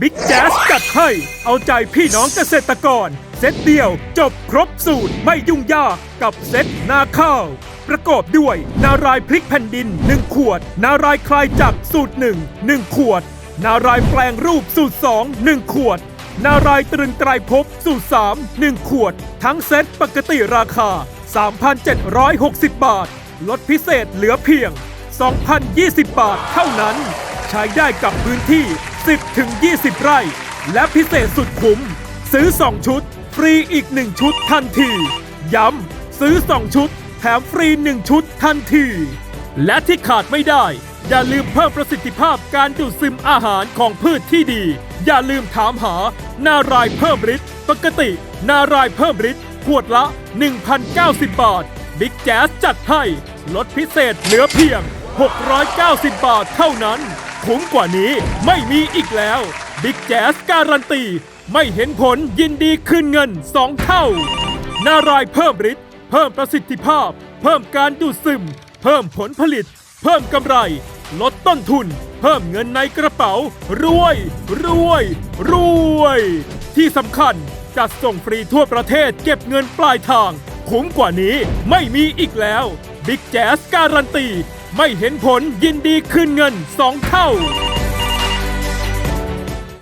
บิ๊กแจ๊สจัดให้เอาใจพี่น้องเกษตรกร เซตเดียวจบครบสูตรไม่ยุ่งยากกับเซตนาข้าว ประกอบด้วย นารายพริกแผ่นดิน 1 ขวด นารายคลายจักสูตร 1 1 ขวด นารายแปลงรูปสูตร 2 1 ขวด นารายตรึงไตรภพสูตร 3 1 ขวด ทั้งเซตปกติราคา 3,760 บาท ลดพิเศษเหลือเพียง 2,020 บาทเท่านั้น ใช้ได้กับพื้นที่ 10 ถึง 20 ไร่ และพิเศษสุดคุ้ม ซื้อ 2 ชุด ฟรีอีก 1 ชุดทันที ย้ำ ซื้อ 2 ชุด แถมฟรี 1 ชุดทันที และที่ขาดไม่ได้ อย่าลืมเพิ่มประสิทธิภาพการดูดซึมอาหารของพืชที่ดี อย่าลืมถามหา นารายเพิ่มฤทธิ์ปกติ นารายเพิ่มฤทธิ์ขวดละ 1,090 บาทบิ๊กแจ๊สจัดให้ลดพิเศษเหลือเพียง 690 บาทเท่านั้น คุ้มกว่านี้ไม่มีอีกแล้ว บิ๊กแจ๊สการันตี ไม่เห็นผลยินดีคืนเงิน 2 เท่า นารายเพิ่มฤทธิ์เพิ่มประสิทธิภาพ เพิ่มการดูดซึม เพิ่มผลผลิต เพิ่มกำไร ลดต้นทุน เพิ่มเงินในกระเป๋า รวย รวย รวย ที่สำคัญจัดส่งฟรีทั่วประเทศเก็บเงินปลายทาง คุ้มกว่านี้ไม่มีอีกแล้วบิ๊กแจ๊สการันตี ไม่เห็นผลยินดีคืนเงิน 2 เท่า